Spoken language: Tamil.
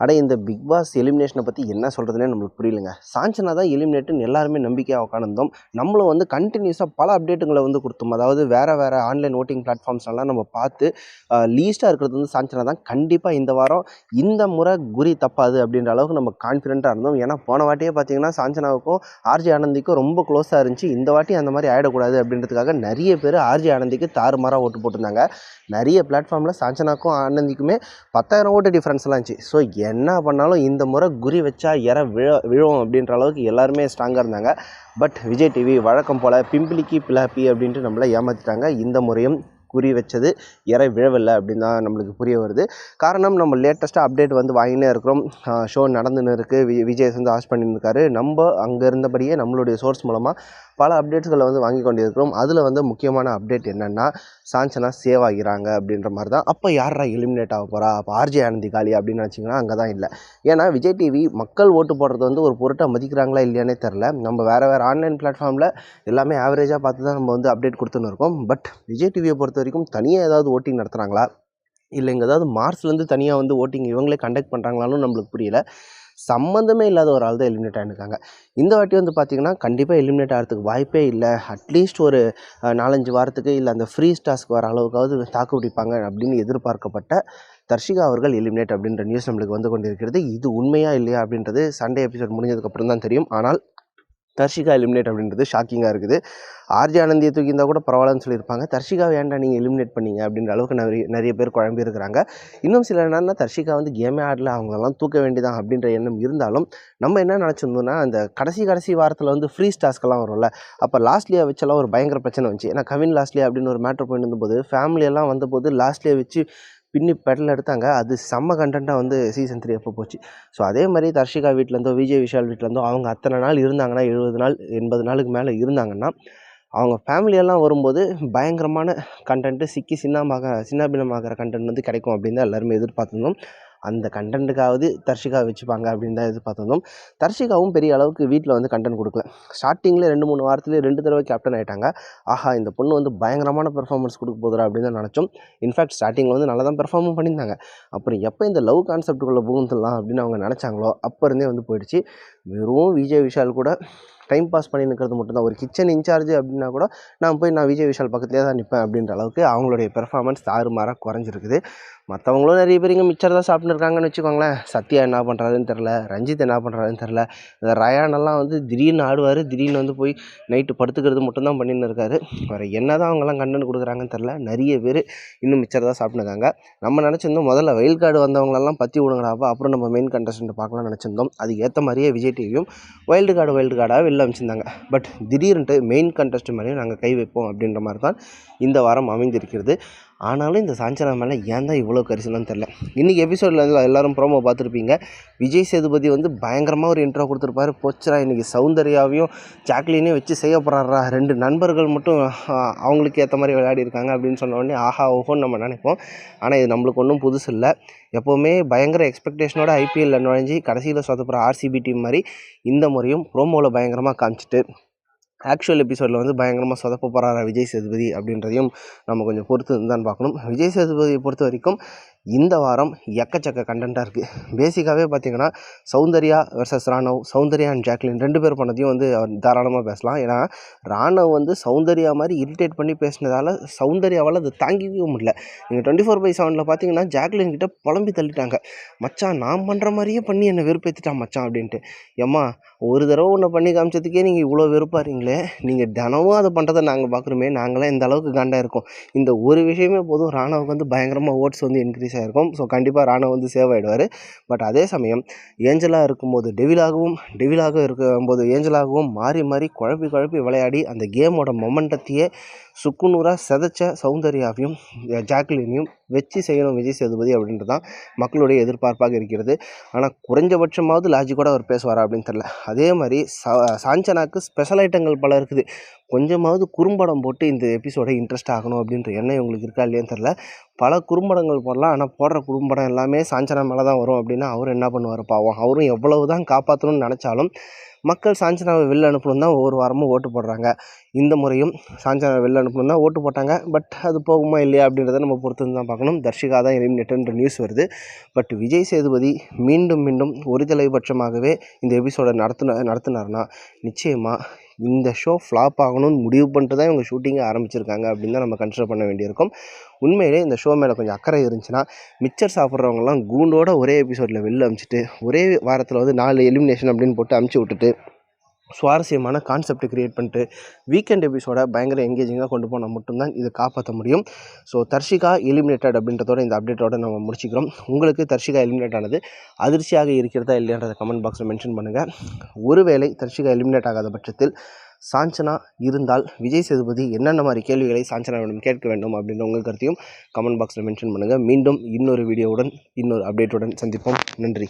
அட இந்த பிக் பாஸ் எலிமினேஷனை பற்றி என்ன சொல்கிறதுனே நம்மளுக்கு புரியலங்க. சாஞ்சனா தான் எலிமினேட்டுன்னு எல்லாருமே நம்பிக்கையாக உட்காந்துருந்தோம் நம்மளும் வந்து கண்டினியூஸாக பல அப்டேட்டுங்களை வந்து கொடுத்தோம். அதாவது வேறு வேறு ஆன்லைன் ஓட்டிங் பிளாட்ஃபார்ம்ஸ்லாம் நம்ம பார்த்து லீஸ்ட்டாக இருக்கிறது வந்து சாஞ்சனா தான். கண்டிப்பாக இந்த வாரம் இந்த முறை குறி தப்பாது அப்படின்ற அளவுக்கு நம்ம கான்ஃபிடென்ட்டாக இருந்தோம். ஏன்னா போன வாட்டியே பார்த்தீங்கன்னா சாஞ்சனாவுக்கும் ஆர்ஜி ஆனந்திக்கும் ரொம்ப க்ளோஸாக இருந்துச்சு. இந்த வாட்டி அந்த மாதிரி ஆகிடக்கூடாது அப்படின்றதுக்காக நிறைய பேர் ஆர்ஜி ஆனந்திக்கு தாறுமாறாக ஓட்டு போட்டிருந்தாங்க. நிறைய பிளாட்ஃபார்மில் சாஞ்சனாக்கும் ஆனந்திக்குமே பத்தாயிரம் ஓட்டு டிஃப்ரென்ஸ்லாம் இருந்துச்சு. ஸோ என்ன பண்ணாலும் இந்த முறை குறி வச்சா இற விழ விழும் அப்படின்ற அளவுக்கு எல்லாருமே ஸ்ட்ராங்காக இருந்தாங்க. பட் விஜய் டிவி வழக்கம் போல் பிம்பிளிக்கி பிளாப்பி அப்படின்ட்டு நம்மளை ஏமாற்றிட்டாங்க இந்த முறையும் குறி வச்சது. இறை விழவில்லை அப்படின்னு தான் நம்மளுக்கு புரிய வருது. காரணம் நம்ம லேட்டஸ்ட்டாக அப்டேட் வந்து வாங்கினே இருக்கிறோம். ஷோ நடந்துன்னு இருக்குது வி விஜய் வந்து ஆஸ் பண்ணியிருக்காரு. நம்ம அங்கே இருந்தபடியே நம்மளுடைய சோர்ஸ் மூலமாக பல அப்டேட்ஸ்களை வந்து வாங்கி கொண்டிருக்கிறோம். அதில் வந்து முக்கியமான அப்டேட் என்னென்னா சாஞ்சனா சேவ் ஆகிறாங்க அப்படின்ற மாதிரி தான். அப்போ யாரா எலிமினேட் ஆக போகிறா அப்போ ஆர்ஜே ஆனந்தி காலி அப்படின்னு நினச்சிங்கன்னா அங்கே தான் இல்லை. ஏன்னா விஜய் டிவி மக்கள் ஓட்டு போடுறது வந்து ஒரு பொருட்டாக மதிக்கிறாங்களா இல்லையானே தெரில நம்ம வேறு வேறு ஆன்லைன் பிளாட்ஃபார்மில் எல்லாமே ஆவரேஜாக பார்த்து தான் நம்ம வந்து அப்டேட் கொடுத்துன்னு இருக்கோம். பட் விஜய் டிவியை பொறுத்த வரைக்கும் தனியாக ஏதாவது ஓட்டிங் நடத்துகிறாங்களா இல்லை இங்கே ஏதாவது மார்ஸ்லேருந்து தனியாக வந்து ஓட்டிங் இவங்களே கண்டக்ட் பண்ணுறாங்களான்னு நம்மளுக்கு புரியல. சம்மந்தமே இல்லாத ஒரு ஆள் தான் எலிமினேட் ஆகிருக்காங்க இந்த வாட்டி வந்து பார்த்திங்கன்னா கண்டிப்பாக எலிமினேட் ஆகிறதுக்கு வாய்ப்பே இல்லை. அட்லீஸ்ட் ஒரு நாலஞ்சு வாரத்துக்கு இல்லை அந்த ஃப்ரீ ஸ்டாஸ்க்கு வர அளவுக்காவது தாக்கு பிடிப்பாங்க அப்படின்னு எதிர்பார்க்கப்பட்ட தர்ஷிகா அவர்கள் எலிமினேட் அப்படின்ற நியூஸ் நம்மளுக்கு வந்து கொண்டிருக்கிறது. இது உண்மையாக இல்லையா அப்படின்றது சண்டே எபிசோட் முடிஞ்சதுக்கப்புறம் தான் தெரியும். ஆனால் தர்ஷிகா எலிமினேட் அப்படின்றது ஷாக்கிங்காக இருக்குது. ஆர்ஜி ஆனந்தியை தூக்கி இருந்தால் கூட பரவாயில்லன்னு சொல்லியிருப்பாங்க. தர்ஷிகாவை ஏன்டா நீங்கள் எலிமினேட் பண்ணீங்க? அப்படின்ற அளவுக்கு நிறைய நிறைய பேர் குழம்பியிருக்கிறாங்க இன்னும் சில என்னன்னா தர்ஷிகா வந்து கேமே ஆடல அவங்களெல்லாம் தூக்க வேண்டியதான் அப்படின்ற எண்ணம் இருந்தாலும் நம்ம என்ன நினச்சிருந்தோம்னா அந்த கடைசி கடைசி வாரத்தில் வந்து ஃப்ரீ ஸ்டாஸ்க்கெல்லாம் வரும்ல அப்போ லாஸ்ட்லியா வச்செல்லாம் ஒரு பயங்கர பிரச்சனை வந்துச்சு. ஏன்னா கவின் லாஸ்ட்லியா அப்படின்னு ஒரு மேட்ரு போயிட்டு இருந்தபோது ஃபேமிலியெல்லாம் வந்தபோது லாஸ்ட்லியா வச்சு பின்னி பெடல் எடுத்தாங்க. அது செம்ம கண்டென்ட்டாக வந்து சீசன் த்ரீ அப்போ போச்சு. ஸோ அதே மாதிரி தர்ஷிகா வீட்டிலேருந்தோ விஜய் விஷால் வீட்டிலேருந்தோ அவங்க அத்தனை நாள் இருந்தாங்கன்னா எழுபது நாள் எண்பது நாளுக்கு மேலே இருந்தாங்கன்னா அவங்க ஃபேமிலியெல்லாம் வரும்போது பயங்கரமான கண்டென்ட்டு சிக்கி சின்னமாக சின்னாபின்னமாகிற கண்டென்ட் வந்து கிடைக்கும் அப்படின்னு தான் எல்லாருமே எதிர்பார்த்துருந்தோம். அந்த கண்டென்ட்டுக்காவது தர்ஷிகா வச்சுப்பாங்க அப்படின்னு தான் எதிர்பார்த்துருந்தோம். தர்ஷிகாவும் பெரிய அளவுக்கு வீட்டில் வந்து கண்டென்ட் கொடுக்கல. ஸ்டார்டிங்கில் ரெண்டு மூணு வாரத்துலேயே ரெண்டு தடவை கேப்டன் ஆகிட்டாங்க ஆஹா இந்த பொண்ணு வந்து பயங்கரமான பெர்ஃபார்மன்ஸ் கொடுக்க போதுரா அப்படின்னு தான் நினச்சோம். இன்ஃபேக்ட் ஸ்டார்டிங்கில் வந்து நல்லா தான் பெர்ஃபார்மும் பண்ணியிருந்தாங்க. அப்புறம் எப்போ இந்த லவ் கான்செப்ட்டுக்குள்ளே புகுந்துடலாம் அப்படின்னு அவங்க நினச்சாங்களோ அப்போ இருந்தே வந்து போயிடுச்சு. வெறும் விஜய் விஷால் கூட டைம் பாஸ் பண்ணி நிற்கிறது மட்டும்தான். ஒரு கிச்சன் இன்சார்ஜ் அப்படின்னா கூட நான் போய் நான் விஜய் விஷால் பக்கத்துலேயே தான் நிற்பேன் அப்படின்ற அளவுக்கு அவங்களுடைய பெர்ஃபார்மன்ஸ் தாறுமாறாக குறைஞ்சிருக்குது. மற்றவங்களும் நிறைய பேர் இங்கே மிச்சர் தான் சாப்பிட்டு இருக்காங்கன்னு வச்சுக்கோங்களேன். சத்யா என்ன பண்ணுறாருன்னு தெரில ரஞ்சித் என்ன பண்ணுறாருன்னு தெரில இந்த ரயானெல்லாம் வந்து திடீர்னு ஆடுவார் திடீர்னு வந்து போய் நைட்டு படுத்துக்கிறது மட்டும்தான் பண்ணின்னு இருக்காரு. வேறு என்ன தான் அவங்கெல்லாம் கண்டென்ட் கொடுக்குறாங்கன்னு தெரில நிறைய பேர் இன்னும் மிச்சர் தான் சாப்பிட்டுருக்காங்க நம்ம நினச்சிருந்தோம் முதல்ல வெயில் கார்டு வந்தவங்களெல்லாம் பற்றி விடுங்கடாப்பா அப்புறம் நம்ம மெயின் கண்டஸ்டன்ட் பார்க்கலாம்னு நினச்சிருந்தோம். அதுக்கு ஏற்ற மாதிரியே விஜய் டிவியும் வைல்டு கார்டு வைல்டு கார்டாக வெளில அமைச்சிருந்தாங்க. பட் திடீர்னுட்டு மெயின் கண்டஸ்ட் மேலேயும் நாங்கள் கை வைப்போம் அப்படின்ற மாதிரி தான் இந்த வாரம் அமைந்திருக்கிறது. ஆனாலும் இந்த சாஞ்சனா மேலே ஏன் தான் இவ்வளோ கரிசனம்னு தெரில. இன்றைக்கி எபிசோடில் வந்து எல்லோரும் ப்ரோமோ பார்த்துருப்பீங்க. விஜய் சேதுபதி வந்து பயங்கரமாக ஒரு இன்ட்ரோ கொடுத்துருப்பாரு. போச்சரா இன்றைக்கி சௌந்தர்யாவையும் ஜாக்லினையும் வச்சு செய்ய போகிறாரா ரெண்டு நண்பர்கள் மட்டும் அவங்களுக்கு ஏற்ற மாதிரி விளையாடி இருக்காங்க அப்படின்னு சொன்ன உடனே ஆஹா ஓஹோன்னு நம்ம நினைப்போம். ஆனால் இது நம்மளுக்கு ஒன்றும் புதுசு இல்லை. எப்போவுமே பயங்கர எக்ஸ்பெக்டேஷனோட ஐபிஎல்ல நுழைஞ்சி கடைசியில் சொத்தப்படுற ஆர்சிபி டீம் மாதிரி இந்த முறையும் ப்ரோமோவில் பயங்கரமாக காமிச்சிட்டு ஆக்சுவல் எபிசோடில் வந்து பயங்கரமாக சொதப்ப போகிறாரா விஜய் சேதுபதி அப்படின்றதையும் நம்ம கொஞ்சம் பொறுத்து தான் பார்க்கணும். விஜய் சேதுபதியை பொறுத்த வரைக்கும் இந்த வாரம் எக்கச்சக்க கண்டென்ட்டாக இருக்குது பேசிக்காகவே பார்த்தீங்கன்னா Soundarya versus Raanav Soundarya and Jacqueline ரெண்டு பேர் பண்ணதையும் வந்து அவர் தாராளமாக பேசலாம். ஏன்னா ராணவ் வந்து சௌந்தர்யா மாதிரி இரிட்டேட் பண்ணி பேசினதால் சௌந்தர்யாவால் அதை தாங்கிக்கவே முடியல. நீங்கள் டுவெண்ட்டி ஃபோர் பை செவனில் பார்த்தீங்கன்னா ஜாக்லின் கிட்ட புலம்பி தள்ளிட்டாங்க. மச்சான் நான் பண்ணுற மாதிரியே பண்ணி என்னை வெறுப்பேற்றிட்டான் மச்சான் அப்படின்ட்டு. ஏம்மா ஒரு தடவை ஒன்று பண்ணி காமிச்சதுக்கே நீங்கள் இவ்வளோ வெறுப்பாருங்களே நீங்கள் தினமும் அதை பண்ணுறதை நாங்கள் பார்க்குறோமே நாங்களாம் இந்த அளவுக்கு காண்டாக இருக்கோம். இந்த ஒரு விஷயமே போதும். ராணவுக்கு வந்து பயங்கரமாக ஓட்ஸ் வந்து இன்க்ரீஸ் இருக்கும். ஸோ கண்டிப்பாக ராணவ் வந்து சேவ் ஆகிடுவார் பட் அதே சமயம் ஏஞ்சலாக இருக்கும்போது டெவிலாகவும் டெவிலாக இருக்கும்போது ஏஞ்சலாகவும் மாறி மாறி குழப்பி குழப்பி விளையாடி அந்த கேமோட மொமெண்டத்தையே சுக்குநூறாக செதைச்ச சௌந்தர்யாவையும் ஜாக்லினையும் வச்சு செய்யணும் விஜய் சேதுபதி அப்படின்றது தான் மக்களுடைய எதிர்பார்ப்பாக இருக்கிறது. ஆனால் குறைஞ்சபட்சமாவது லாஜிக்கோட அவர் பேசுவாரா அப்படின்னு தெரில அதே மாதிரி சா சாஞ்சனாக்கு ஸ்பெஷல் ஐட்டங்கள் பல இருக்குது. கொஞ்சமாவது குறும்படம் போட்டு இந்த எபிசோடை இன்ட்ரெஸ்ட் ஆகணும் அப்படின்ற எண்ணம் உங்களுக்கு இருக்கா இல்லையான்னு தெரில பல குறும்படங்கள் போடலாம். ஆனால் போடுற குறும்படம் எல்லாமே சாஞ்சனா மேலே தான் வரும் அப்படின்னா அவர் என்ன பண்ணுவார்? பாவம். அவரும் எவ்வளவு தான் காப்பாற்றணும்னு நினச்சாலும் மக்கள் சாஞ்சனாவை வெளில அனுப்பணும் தான் ஒவ்வொரு வாரமும் ஓட்டு போடுறாங்க. இந்த முறையும் சாஞ்சனாவை வெளில அனுப்பணும் தான் ஓட்டு போட்டாங்க. பட் அது போகுமா இல்லையா அப்படின்றத நம்ம பொறுத்து தான் பார்க்கணும். தர்ஷிகா தான் எலிமினேட்டர்ன்ற நியூஸ் வருது. பட் விஜய் சேதுபதி மீண்டும் மீண்டும் ஒரு தலைபட்சமாகவே இந்த எபிசோடை நடத்துன நடத்தினார்னா நிச்சயமாக இந்த ஷோ ஃப்ளாப் ஆகணும்னு முடிவு பண்ணிட்டு தான் இவங்க ஷூட்டிங்கை ஆரம்பிச்சிருக்காங்க அப்படின்னு தான் நம்ம கன்சிடர் பண்ண வேண்டியிருக்கும். உண்மையிலே இந்த ஷோ மேலே கொஞ்சம் அக்கறை இருந்துச்சுன்னா மிச்சர் சாப்பிட்றவங்கலாம் கூண்டோட ஒரே எபிசோடில் வெளில அமுச்சிட்டு ஒரே வாரத்தில் வந்து நாலு எலிமினேஷன் அப்படின்னு போட்டு அமுச்சு விட்டுட்டு சுவாரஸ்யமான கான்செப்ட் க்ரியேட் பண்ணிட்டு வீக்கெண்ட் எபிசோடை பயங்கர எங்கேஜிங்காக கொண்டு போனால் மட்டும்தான் இதை காப்பாற்ற முடியும். ஸோ தர்ஷிகா எலிமினேட்டட் அப்படின்றதோட இந்த அப்டேட்டோட நம்ம முடிச்சுக்கிறோம். உங்களுக்கு தர்ஷிகா எலிமினேட் ஆனது அதிர்ச்சியாக இருக்கிறதா இல்லையான்றத கமெண்ட் பாக்ஸில் மென்ஷன் பண்ணுங்கள் ஒருவேளை தர்ஷிகா எலிமினேட் ஆகாத பட்சத்தில் சாஞ்சனா இருந்தால் விஜய் சேதுபதி என்னென்ன மாதிரி கேள்விகளை சாஞ்சனாவிடம் கேட்க வேண்டும் அப்படின்ற உங்கள் கருத்தையும் கமெண்ட் பாக்ஸில் மென்ஷன் பண்ணுங்கள் மீண்டும் இன்னொரு வீடியோவுடன் இன்னொரு அப்டேட்டுடன் சந்திப்போம். நன்றி.